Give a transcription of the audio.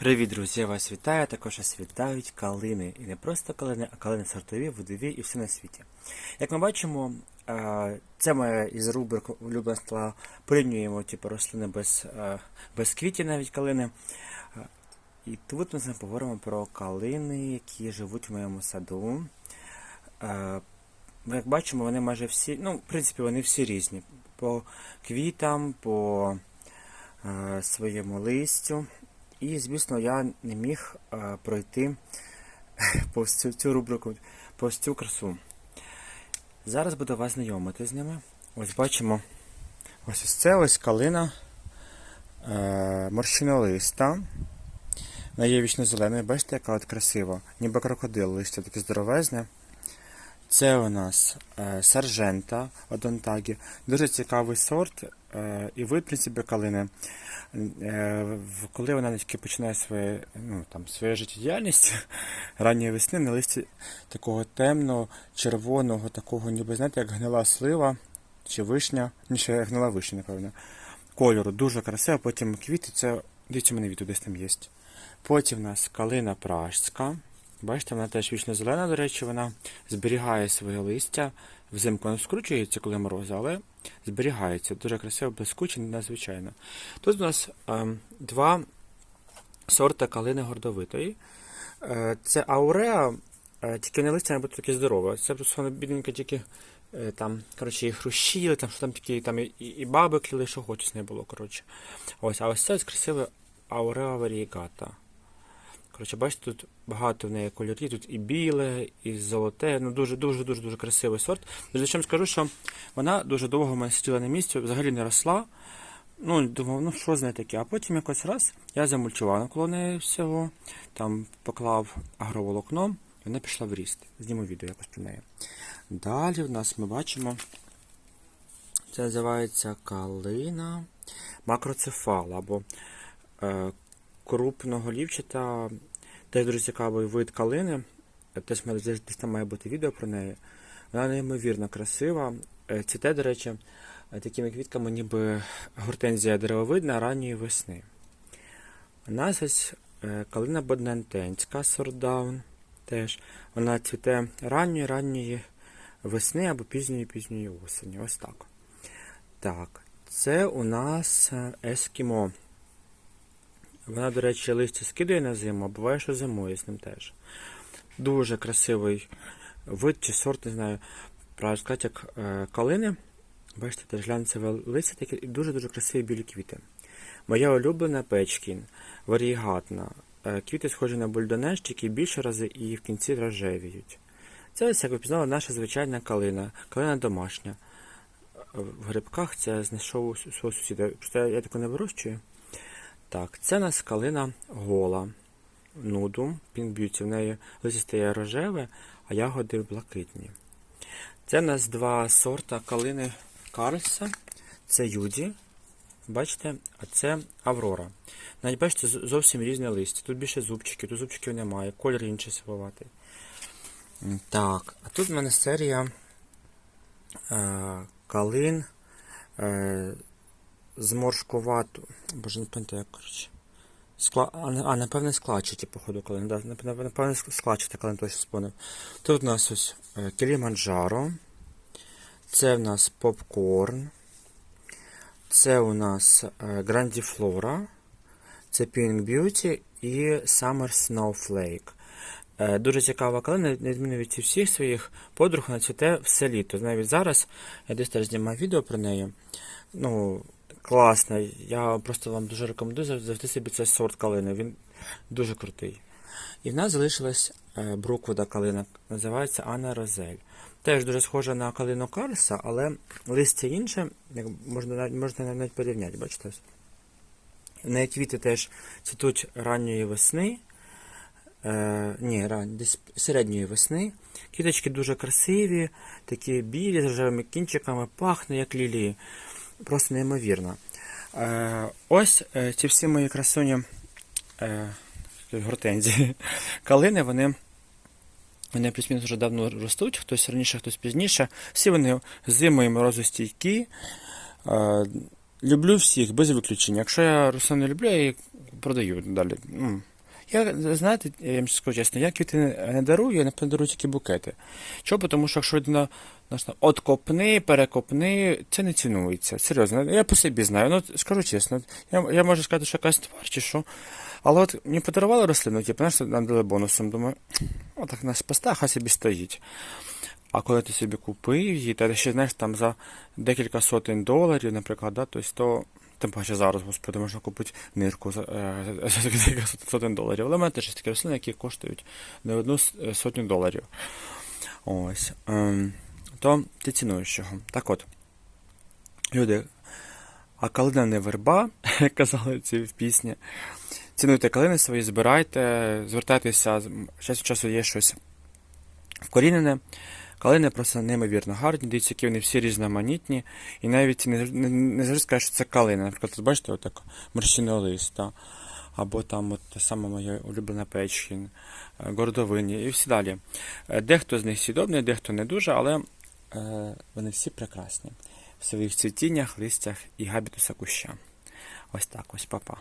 Привіт, друзі! Я вас вітаю. Також вас вітають калини. І не просто калини, а калини сортові, водові і все на світі. Як ми бачимо, е, це моя із рубрик улюблена стала порівнюємо типу, рослини без, е, без квітів, навіть калини. Е, І тут ми з вами поговоримо про калини, які живуть в моєму саду. Як бачимо, вони майже всі, ну, в принципі, вони всі різні. По квітам, по своєму листю. І, звісно, я не міг е, пройти повз цю, цю рубрику, повз цю красу. Зараз буду вас знайомити з ними. Ось бачимо, ось ось це ось калина е, морщинолиста. Вона є вічно зеленою, бачите, яка от красива. Ніби крокодил, листя таке здоровезне. Це у нас е, саржента одонтагі. Дуже цікавий сорт і вид, в принципі, калини. Е, коли вона тільки починає своє, ну, там, свою життєдіяльність ранньої весни на листі такого темного, червоного, такого, ніби, знаєте, як гнила слива чи вишня, ніж гнила вишня, напевно. Кольору дуже красиво, потім квіти, це, дивіться, мене відео десь там є. Потім в нас калина пражська. Бачите, вона теж вічно зелена, до речі, вона зберігає своє листя. Взимку не скручується, коли морози, але зберігається. Дуже красиво, блискуче, надзвичайно. Тут у нас ем, два сорти калини гордовитої. Е, це ауреа, е, тільки не листя має бути таке здорове. Це просто воно тільки е, там, коротше, і хрущі, там, що там такі, там і, і баби кліли, що хочеш не було. коротше. Ось, а ось це красиве ауреа варігата. Коротше, бачите, тут багато в неї кольорів, тут і біле, і золоте. Ну дуже дуже дуже дуже красивий сорт. Зачем скажу, що вона дуже довго в мене сиділа на місці, взагалі не росла. Ну, думав, ну що з нею таке. А потім якось раз я замульчував навколо неї всього, там поклав агроволокно, і вона пішла в ріст. Зніму відео якось про неї. Далі в нас ми бачимо. Це називається калина макроцефала або е, крупноголівчата, теж дуже цікавий вид калини. Теж десь там має бути відео про неї. Вона неймовірно красива. Е, Цвіте, до речі, е, такими квітками, ніби гортензія деревовидна ранньої весни. У нас ось е, калина боднантенська сордаун. Теж вона цвіте ранньої ранньої весни або пізньої пізньої осені. Ось так. Так, це у нас ескімо. Вона, до речі, листя скидає на зиму, а буває, що зимує з ним теж. Дуже красивий вид чи сорт, не знаю, правильно сказати, як е, калини. Бачите, теж глянцеве листя таке і дуже-дуже красиві білі квіти. Моя улюблена печкін, варігатна. Е, квіти схожі на бульдонеш, тільки більше рази і в кінці рожевіють. Це, як ви пізнали, наша звичайна калина, калина домашня. Е, В грибках це знайшов свого сусіда. Я таку не вирощую. Так, це у нас калина гола. Нуду, Pink Beauty. В неї листя стає рожеве, а ягоди блакитні. Це у нас два сорта калини Карлса. Це Юді. Бачите, а це Аврора. Навіть бачите, зовсім різне листя. Тут більше зубчиків, тут зубчиків немає, колір інший сивоватий. Так, а тут в мене серія е, калин е, зморшкувату. Боже, не пам'ятаю, як, коротше. Скла... А, не- напевне, склачаті, походу, калин. Да, напевне, напевне, склачаті калин точно спонив. Тут у нас ось е, Кіліманджаро. Це в нас попкорн. Це у нас е, Грандіфлора. Це Pink Beauty і Summer Snowflake. Е, Дуже цікава калина, не відміну від всіх своїх подруг, вона цвіте все літо. Навіть зараз я десь теж знімаю відео про неї. Ну, класно. Я просто вам дуже рекомендую зав- завжди собі цей сорт калини. Він дуже крутий. І в нас залишилась е, бруквуда калина, називається Анна Розель. Теж дуже схожа на калину Карлса, але листя інше, як можна, можна навіть порівняти, бачите? В неї квіти теж цвітуть ранньої весни. Е, ні, ран, десь середньої весни. Квіточки дуже красиві, такі білі, з рожевими кінчиками, пахне як лілії. Просто неймовірно. Е, ось е, ці всі мої красуні е, гортензії. Калини, вони, вони плюс-мінус вже давно ростуть, хтось раніше, хтось пізніше. Всі вони зимою морозостійкі. Люблю всіх, без виключення. Якщо я рослин не люблю, я її продаю далі. Я, знаєте, я вам скажу чесно, я квіти не дарую, я не дарую тільки букети. Чого? Тому що якщо людина там, перекопни, це не цінується. Серйозно, я по собі знаю. Ну, скажу чесно, я, я можу сказати, що якась твар чи що. Але от мені подарували рослину, типу, знаєш, нам дали бонусом. Думаю, отак нас поста, хай собі стоїть. А коли ти собі купив її, та ще знаєш там за декілька сотень доларів, наприклад, да, тобто, то тим паче зараз, господи, можна купити нирку за, е, за декілька сотень доларів. Але мене теж є такі рослини, які коштують не одну е, сотню доларів. Ось. Ем, то ти цінуєш його. Так от. Люди, а калина не верба, як казали ці в пісні. Цінуйте калини свої, збирайте, звертайтеся, час від часу є щось вкорінене. Калини просто неймовірно гарні, дивіться, які вони всі різноманітні. І навіть не, не, не завжди скажеш, що це калина. Наприклад, тут бачите, отак морщиний лист, та? або там от та сама моя улюблена печкін, е, гордовині і всі далі. Е, Дехто з них сідобний, дехто не дуже, але е, вони всі прекрасні в своїх цвітіннях, листях і габітуса куща. Ось так ось, папа.